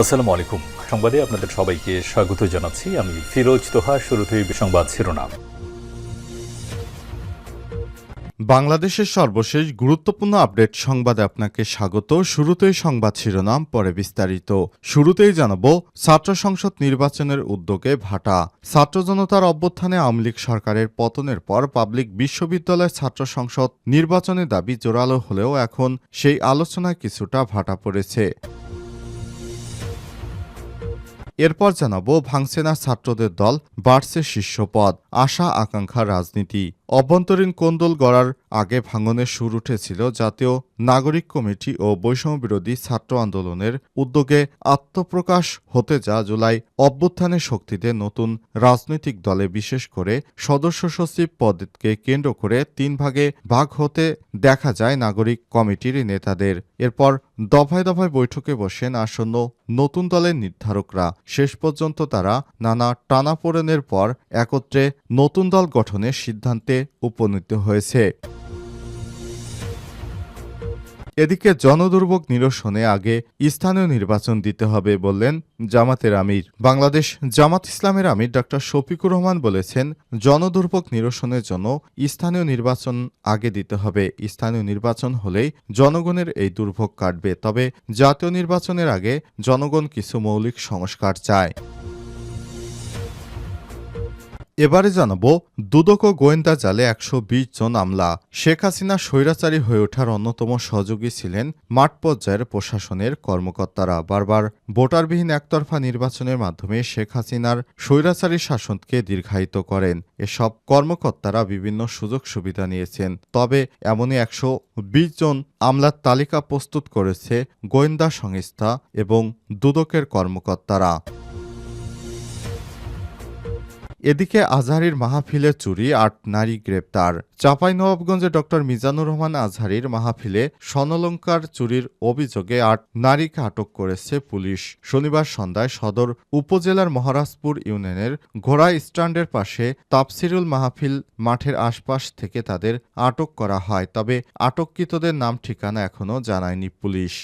আসসালামু আলাইকুম সংবাদে আপনাদের সবাইকে স্বাগত জানাচ্ছি। আমি ফিরোজ তোহা, শুরুতেই সংবাদ শিরোনাম। বাংলাদেশের সর্বশেষ গুরুত্বপূর্ণ আপডেট সংবাদে আপনাকে স্বাগত। শুরুতেই সংবাদ শিরোনাম, পরে বিস্তারিত। শুরুতেই জানাব, ছাত্র সংসদ নির্বাচনের উদ্যোগে ভাটা। ছাত্র জনতার অভ্যুত্থানে আওয়ামী লীগ সরকারের পতনের পর পাবলিক বিশ্ববিদ্যালয়ের ছাত্র সংসদ নির্বাচনের দাবি জোরালো হলেও এখন সেই আলোচনায় কিছুটা ভাটা পড়েছে। এরপর জানাব ভাঙছে না ছাত্রদের দল বাড়ছে শীর্ষ পদ। আশা, আকাঙ্ক্ষা, রাজনীতি। অভ্যন্তরীণ কোন্দল গড়ার আগে ভাঙনের সুর উঠেছিল জাতীয় নাগরিক কমিটি ও বৈষম্য বিরোধী ছাত্র আন্দোলনের উদ্যোগে আত্মপ্রকাশ হতে যা জুলাই অভ্যুত্থানের শক্তিতে নতুন রাজনৈতিক দলে বিশেষ করে সদস্য সচিব পদকে কেন্দ্র করে তিন ভাগে ভাগ হতে দেখা যায় নাগরিক কমিটির নেতাদের। এরপর দফায় দফায় বৈঠকে বসেন আসন্ন নতুন দলের নির্ধারকরা। শেষ পর্যন্ত তারা নানা টানাপোড়েনের পর একত্রে নতুন দল গঠনের সিদ্ধান্তে উপনীত হয়েছে। এদিকে জনদুর্ভোগ নিরসনে আগে স্থানীয় নির্বাচন দিতে হবে বললেন জামাতের আমির। বাংলাদেশ জামাত ইসলামের আমির ডক্টর শফিকুর রহমান বলেছেন, জনদুর্ভোগ নিরসনের জন্য স্থানীয় নির্বাচন আগে দিতে হবে। স্থানীয় নির্বাচন হলেই জনগণের এই দুর্ভোগ কাটবে। তবে জাতীয় নির্বাচনের আগে জনগণ কিছু মৌলিক সংস্কার চায়। এবারে জানাব, দুদক ও গোয়েন্দা জালে একশো বিশ জন আমলা। শেখ হাসিনা স্বৈরাচারী হয়ে ওঠার অন্যতম সহযোগী ছিলেন মাঠ পর্যায়ের প্রশাসনের কর্মকর্তারা। বারবার ভোটারবিহীন একতরফা নির্বাচনের মাধ্যমে শেখ হাসিনার স্বৈরাচারী শাসনকে দীর্ঘায়িত করেন। এসব কর্মকর্তারা বিভিন্ন সুযোগ সুবিধা নিয়েছেন। তবে এমনই একশো বিশ জন আমলার তালিকা প্রস্তুত করেছে গোয়েন্দা সংস্থা এবং দুদকের কর্মকর্তারা। এদিকে আজহারির মাহফিলে চুরি আট নারী গ্রেপ্তার। চাঁপাইনবাবগঞ্জে ডক্টর মিজানুর রহমান আজহারির মাহফিলে স্বর্ণলঙ্কার চুরির অভিযোগে আট নারীকে আটক করেছে পুলিশ। শনিবার সন্ধ্যায় সদর উপজেলার মহারাজপুর ইউনিয়নের ঘোড়া স্ট্যান্ডের পাশে তাপসিরুল মাহফিল মাঠের আশপাশ থেকে তাদের আটক করা হয়। তবে আটককৃতদের নাম ঠিকানা এখনও জানায়নি পুলিশ।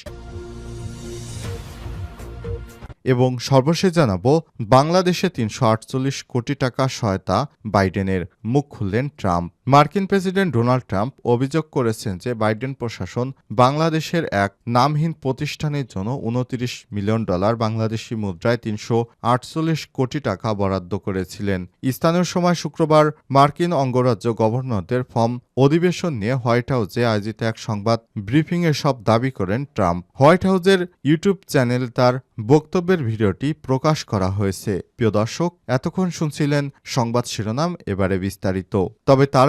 এবং সর্বশেষ জানাব বাংলাদেশে তিনশো আটচল্লিশ কোটি টাকা সহায়তা বাইডেনের। মুখ খুললেন ট্রাম্প। মার্কিন প্রেসিডেন্ট ডোনাল্ড ট্রাম্প অভিযোগ করেছেন যে বাইডেন প্রশাসন বাংলাদেশের এক নামহীন প্রতিষ্ঠানের জন্য উনত্রিশ মিলিয়ন ডলার বাংলাদেশি মুদ্রায় তিনশো আটচল্লিশ কোটি টাকা বরাদ্দ করেছিলেন। স্থানীয় সময় শুক্রবার মার্কিন অঙ্গরাজ্য গভর্নরদের ফর্ম অধিবেশন নিয়ে হোয়াইট হাউসে আয়োজিত এক সংবাদ ব্রিফিংয়ে সব দাবি করেন ট্রাম্প। হোয়াইট হাউসের ইউটিউব চ্যানেল তার বক্তব্যের ভিডিওটি প্রকাশ করা হয়েছে। প্রিয় দর্শক, এতক্ষণ শুনছিলেন সংবাদ শিরোনাম, এবারে বিস্তারিত। তবে তার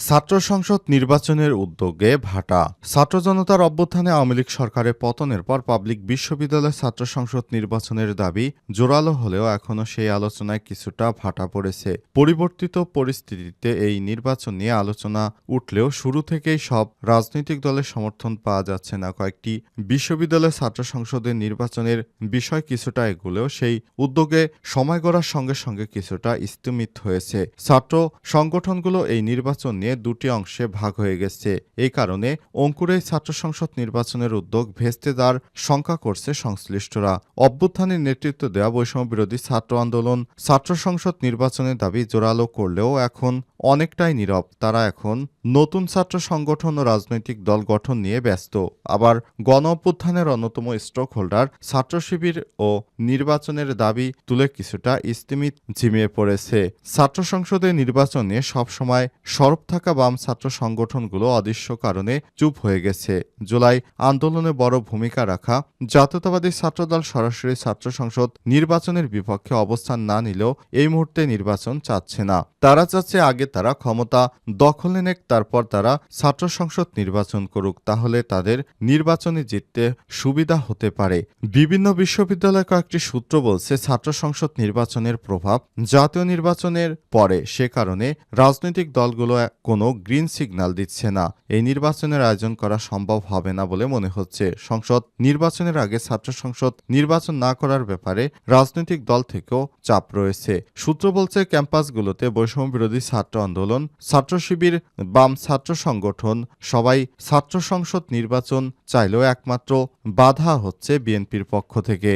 ছাত্র সংসদ নির্বাচনের উদ্যোগে ভাটা। ছাত্র জনতার অভ্যুত্থানে আওয়ামী লীগ সরকারের পতনের পর পাবলিক বিশ্ববিদ্যালয় ছাত্র সংসদ নির্বাচনের দাবি জোরালো হলেও এখনও সেই আলোচনায় কিছুটা ভাটা পড়েছে। পরিবর্তিত পরিস্থিতিতে এই নির্বাচন নিয়ে আলোচনা উঠলেও শুরু থেকেই সব রাজনৈতিক দলের সমর্থন পাওয়া যাচ্ছে না। কয়েকটি বিশ্ববিদ্যালয় ছাত্র সংসদের নির্বাচনের বিষয় কিছুটা এগুলেও সেই উদ্যোগে সময় গড়ার সঙ্গে সঙ্গে কিছুটা স্থমিত হয়েছে। ছাত্র সংগঠনগুলো এই নির্বাচন নিয়ে দুটি অংশে ভাগ হয়ে গেছে। এই কারণে অঙ্কুরেই ছাত্র সংসদ নির্বাচনের উদ্যোগ ভেস্তে দেওয়ার শঙ্কা করছে সংশ্লিষ্টরা। অভ্যুত্থানের নেতৃত্ব দেওয়া বৈষম্য বিরোধী ছাত্র আন্দোলন ছাত্র সংসদ নির্বাচনের দাবি জোরালো করলেও এখন অনেকটাই নীরব। তারা এখন নতুন ছাত্র সংগঠন ও রাজনৈতিক দল গঠন নিয়ে ব্যস্ত। আবার গণ অভ্যুত্থানের অন্যতম স্টক হোল্ডার ছাত্র শিবির ও নির্বাচনের দাবি তুলে কিছুটা ইস্তিমিত ঝিমিয়ে পড়েছে। ছাত্র সংসদে নির্বাচনে সবসময় সরব থাকা বাম ছাত্র সংগঠনগুলো অদৃশ্য কারণে চুপ হয়ে গেছে। জুলাই আন্দোলনে বড় ভূমিকা রাখা জাতীয়তাবাদী ছাত্রদল সরাসরি ছাত্র সংসদ নির্বাচনের বিপক্ষে অবস্থান না নিলেও এই মুহূর্তে নির্বাচন চাচ্ছে না। তারা চাচ্ছে আগে তারা ক্ষমতা দখলে নেক, তারপর তারা ছাত্র সংসদ নির্বাচন করুক, তাহলে তাদের নির্বাচনে জিততে সুবিধা হতে পারে। বিভিন্ন বিশ্ববিদ্যালয় কয়েকটি সূত্র বলছে, ছাত্র সংসদ নির্বাচনের প্রভাব জাতীয় নির্বাচনের পরে, সে কারণে রাজনৈতিক দলগুলো কোনো গ্রিন সিগন্যাল দিচ্ছে না। এই নির্বাচনের আয়োজন করা সম্ভব হবে না বলে মনে হচ্ছে। সংসদ নির্বাচনের আগে ছাত্র সংসদ নির্বাচন না করার ব্যাপারে রাজনৈতিক দল থেকেও চাপ রয়েছে। সূত্র বলছে, ক্যাম্পাসগুলোতে বৈষম্য বিরোধী ছাত্র আন্দোলন, ছাত্র শিবির বাম ছাত্র সংগঠন, সবাই ছাত্র সংসদ নির্বাচন চাইলেও একমাত্র বাধা হচ্ছে বিএনপির পক্ষ থেকে।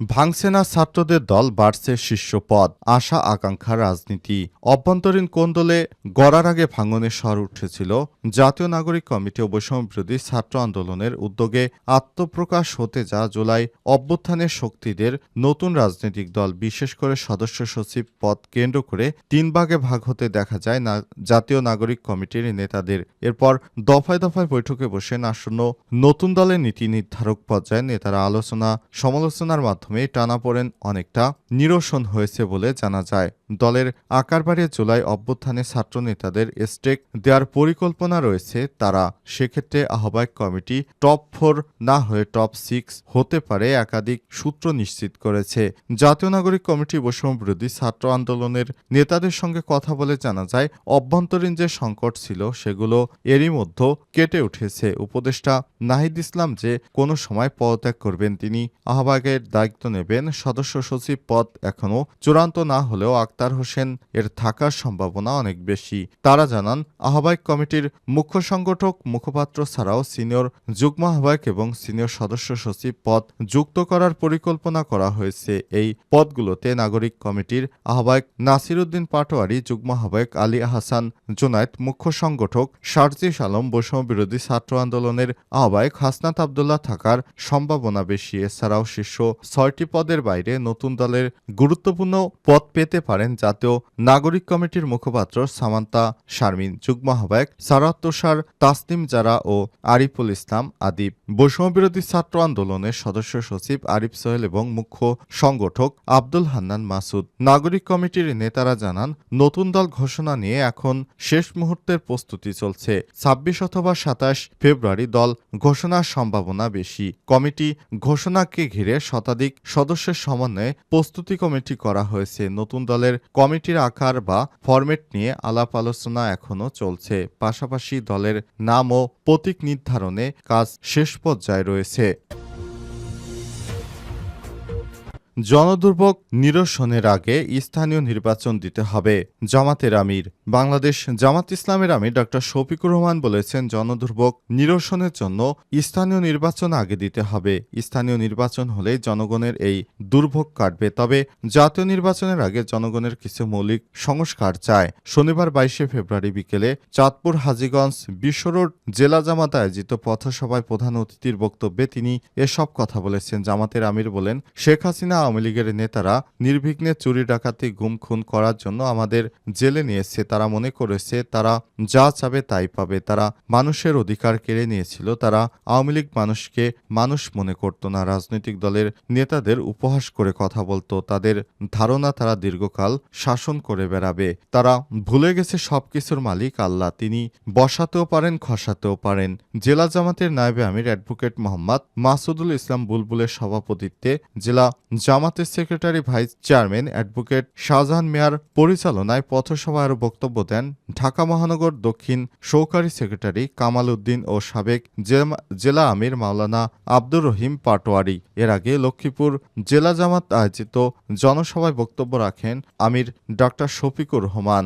ভাঙছে না ছাত্রদের দল বাড়ছে শীর্ষ পদ আশা, আকাঙ্ক্ষা, রাজনীতি। অভ্যন্তরীণ কোন্দলে গড়ার আগে ভাঙনের স্বর উঠেছিল, জাতীয় নাগরিক কমিটি ও বৈষম্য বিরোধী ছাত্র আন্দোলনের উদ্যোগে আত্মপ্রকাশ হতে যা জুলাই অভ্যুত্থানের শক্তিদের নতুন রাজনৈতিক দল, বিশেষ করে সদস্য সচিব পদ কেন্দ্র করে তিন ভাগে ভাগ হতে দেখা যায় না, জাতীয় নাগরিক কমিটির নেতাদের। এরপর দফায় দফায় বৈঠকে বসেন আসন্ন নতুন দলের নীতি নির্ধারক পর্যায়ে নেতারা আলোচনা, সমালোচনার মাধ্যমে টানাপোড়েন অনেকটা নিরসন হয়েছে বলে জানা যায়। দলের আকার বাড়িয়ে জুলাই অভ্যুত্থানে ছাত্র নেতাদের স্টেক দেওয়ার পরিকল্পনা রয়েছে। তারা সেক্ষেত্রে আহ্বায়ক কমিটি টপ ফোর না হয়ে টপ সিক্স হতে পারে একাধিক সূত্র নিশ্চিত করেছে। জাতীয় নাগরিক কমিটি বৈষম্য বিরোধী ছাত্র আন্দোলনের নেতাদের সঙ্গে কথা বলে জানা যায়, অভ্যন্তরীণ যে সংকট ছিল সেগুলো এরই মধ্যে কেটে উঠেছে। উপদেষ্টা নাহিদ ইসলাম যে কোনো সময় পদত্যাগ করবেন তিনি আহ্বায়কের দায়িত্ব নেবেন সদস্য সচিব পদ এখনও চূড়ান্ত না হলেও আক্তার হোসেন। এর থাকার সম্ভাবনা অনেক বেশি। তারা জানান, আহ্বায়ক কমিটির মুখ্য সংগঠক, মুখপাত্র ছাড়াও সিনিয়র যুগ্ম আহ্বায়ক এবং সিনিয়র সদস্য সচিব পদ যুক্ত করার পরিকল্পনা করা হয়েছে। এই পদগুলোতে নাগরিক কমিটির আহ্বায়ক নাসিরুদ্দিন পাটোয়ারি, যুগ্ম আহ্বায়ক আলী আহসান জুনায়েদ, মুখ্য সংগঠক শারজিস আলম বৈষম্য বিরোধী ছাত্র আন্দোলনের আহ্বায়ক হাসনাত আবদুল্লাহ থাকার সম্ভাবনা বেশি। এছাড়াও শীর্ষ ছয়টি পদের বাইরে নতুন দলের গুরুত্বপূর্ণ পদ পেতে পারেন জাতীয় নাগরিক কমিটির মুখপাত্র সামান্তা শারমিন, যুগ্ম আহ্বায়ক সারাত তুষার, তাসনিম জারা ও আরিফুল ইসলাম আদিব। বৈষম্য বিরোধী ছাত্র আন্দোলনের সদস্য সচিব আরিফ সোহেল এবং মুখ্য সংগঠক আব্দুল হান্নান মাসুদ। নাগরিক কমিটির নেতারা জানান, নতুন দল ঘোষণা নিয়ে এখন শেষ মুহূর্তের প্রস্তুতি চলছে। ছাব্বিশ অথবা সাতাশ ফেব্রুয়ারি দল ঘোষণার সম্ভাবনা বেশি। কমিটি ঘোষণাকে ঘিরে শতাধিক সদস্যের সমন্বয়ে প্রস্তুতি কমিটি করা হয়েছে। নতুন দলের কমিটির আকার বা ফরম্যাট নিয়ে আলাপ আলোচনা এখনও চলছে। পাশাপাশি দলের নাম ও প্রতীক নির্ধারণে কাজ শেষ পর্যায়ে রয়েছে। জনদুর্ভোগ নিরসনের আগে স্থানীয় নির্বাচন দিতে হবে। জামাতের আমির, বাংলাদেশ জামাত ইসলামের আমির ডক্টর শফিকুর রহমান বলেছেন, জনদুর্ভোগ নিরসনের জন্য স্থানীয় নির্বাচন আগে দিতে হবে। স্থানীয় নির্বাচন হলে জনগণের এই দুর্ভোগ কাটবে। তবে জাতীয় নির্বাচনের আগে জনগণের কিছু মৌলিক সংস্কার চায়। শনিবার বাইশে ফেব্রুয়ারি বিকেলে চাঁদপুর হাজীগঞ্জ বিশ্বরোড জেলা জামাত আয়োজিত পথসভায় প্রধান অতিথির বক্তব্যে তিনি এসব কথা বলেছেন। জামাতের আমির বলেন, শেখ হাসিনা আওয়ামী লীগের নেতারা নির্বিঘ্নে চুরি ডাকাতি, গুম খুন করার জন্য আমাদের জেলে নিয়েছে তারা মনে করেছে তারা যা চাবে তাই পাবে। তারা মানুষের অধিকার কেড়ে নিয়েছিল। তারা আওয়ামী লীগ মানুষকে মানুষ মনে করত না। রাজনৈতিক দলের নেতাদের উপহাস করে কথা বলতো। তাদের ধারণা তারা দীর্ঘকাল শাসন করে বেড়াবে। তারা ভুলে গেছে সবকিছুর মালিক আল্লাহ। তিনি বসাতেও পারেন, খসাতেও পারেন। জেলা জামাতের নায়েবে আমির অ্যাডভোকেট মোহাম্মদ মাসুদুল ইসলাম বুলবুলের সভাপতিত্বে জেলা জামাতের secretary, vice chairman advocate Shahjahan Meyar পরিচালনায় পথসভায় আরও বক্তব্য দেন ঢাকা মহানগর দক্ষিণ সহকারী সেক্রেটারি কামাল উদ্দিন ও সাবেক জেলা- আমির মাওলানা আব্দুর রহিম পাটোয়ারি। এর আগে লক্ষ্মীপুর জেলা জামাত আয়োজিত জনসভায় বক্তব্য রাখেন আমির ডক্টর শফিকুর রহমান।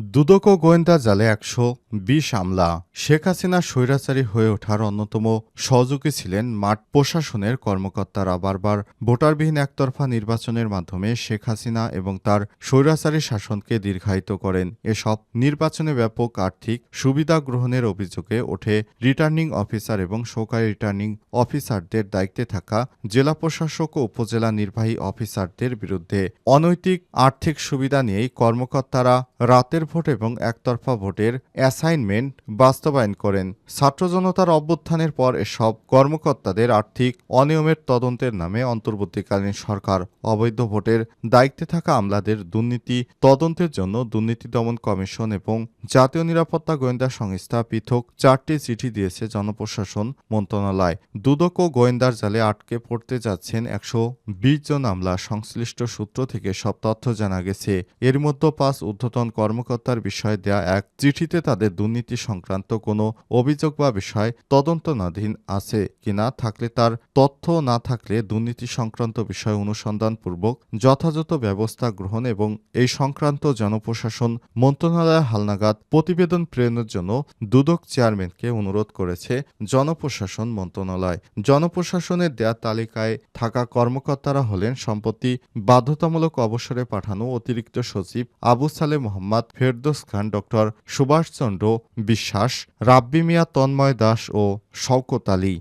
দুদক গোয়েন্দা জালে একশো বিশ আমলা শেখ হাসিনা স্বৈরাচারী হয়ে ওঠার অন্যতম সহযোগী ছিলেন মাঠ প্রশাসনের কর্মকর্তারা। বারবার ভোটারবিহীন একতরফা নির্বাচনের মাধ্যমে শেখ হাসিনা এবং তার স্বৈরাচারী শাসনকে দীর্ঘায়িত করেন। এসব নির্বাচনে ব্যাপক আর্থিক সুবিধা গ্রহণের অভিযোগে ওঠে রিটার্নিং অফিসার এবং সহকারী রিটার্নিং অফিসারদের দায়িত্বে থাকা জেলা প্রশাসক ও উপজেলা নির্বাহী অফিসারদের বিরুদ্ধে অনৈতিক আর্থিক সুবিধা নিয়েই কর্মকর্তারা রাতের ভোট এবং একতরফা ভোটের অ্যাসাইনমেন্ট বাস্তবায়ন করেন। ছাত্র জনতার অভ্যুত্থানের পর এসব কর্মকর্তাদের আর্থিক অনিয়মের তদন্তের নামে অন্তর্বর্তীকালীন সরকার অবৈধ ভোটের দায়িত্বে থাকা আমলাদের দুর্নীতি তদন্তের জন্য দুর্নীতি দমন কমিশন এবং জাতীয় নিরাপত্তা গোয়েন্দা সংস্থা পৃথক চারটি চিঠি দিয়েছে জনপ্রশাসন মন্ত্রণালয়। দুদক ও গোয়েন্দার জালে আটকে পড়তে যাচ্ছেন একশো বিশ জন আমলা। সংশ্লিষ্ট সূত্র থেকে সব তথ্য জানা গেছে। এর মধ্যে পাঁচ ঊর্ধ্বতন কর্মকর্তার বিষয়ে দেয়া এক চিঠিতে তাদের দুর্নীতি সংক্রান্ত কোনো অভিযোগ বা বিষয় তদন্তনাধীন আছে কিনা থাকলে তার তথ্য না থাকলে দুর্নীতি সংক্রান্ত বিষয় অনুসন্ধানপূর্বক যথাযথ ব্যবস্থা গ্রহণ এবং এই সংক্রান্ত জনপ্রশাসন মন্ত্রণালয় হালনাগাদ প্রতিবেদন প্রেরণের জন্য দুদক চেয়ারম্যানকে অনুরোধ করেছে জনপ্রশাসন মন্ত্রণালয়। জনপ্রশাসনের দেয়া তালিকায় থাকা কর্মকর্তারা হলেন সম্প্রতি বাধ্যতামূলক অবসরে পাঠানো অতিরিক্ত সচিব আবু সালে মোহাম্মদ ফেরদোস খান ডক্টর সুভাষচন্দ্র বিশ্বাস রাব্বি মিয়া তন্ময় দাস ও শওকত আলী।